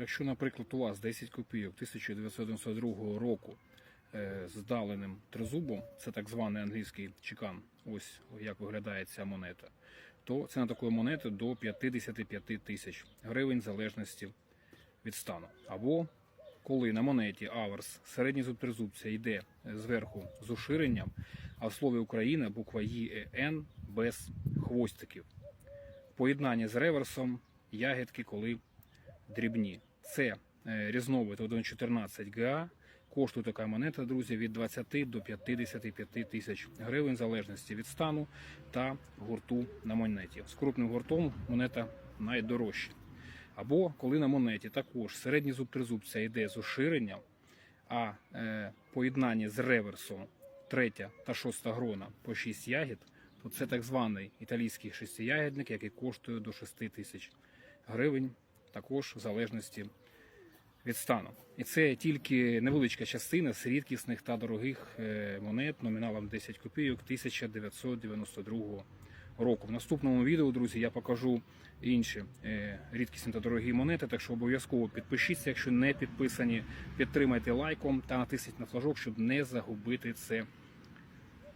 Якщо, наприклад, у вас 10 копійок 1992 року е, з вдаленим тризубом, це так званий англійський чекан, ось як виглядає ця монета, то ціна такої монети до 55 тисяч гривень в залежності від стану. Або коли на монеті аверс середній зуб тризубця йде зверху з уширенням, а в слові Україна буква ЄН без хвостиків. Поєднання з реверсом ягідки, коли дрібні. Це е, різновид 1.14 ГА. Коштує така монета, друзі, від 20 до 55 тисяч гривень, в залежності від стану та гурту на монеті. З крупним гуртом монета найдорожча. Або коли на монеті також середній зуб тризубця йде з уширенням, а е, поєднання з реверсом третя та шоста грона по 6 ягід, то це так званий італійський шестиягідник, який коштує до 6 тисяч гривень, також в залежності від стану. І це тільки невеличка частина з рідкісних та дорогих е, монет номіналом 10 копійок 1992 року. В наступному відео, друзі, я покажу інші е, рідкісні та дорогі монети. Так що обов'язково підпишіться, якщо не підписані, підтримайте лайком та натисніть на флажок, щоб не загубити це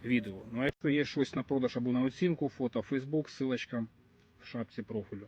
відео. Ну а якщо є щось на продаж або на оцінку, фото, Фейсбук, силочка в шапці профілю.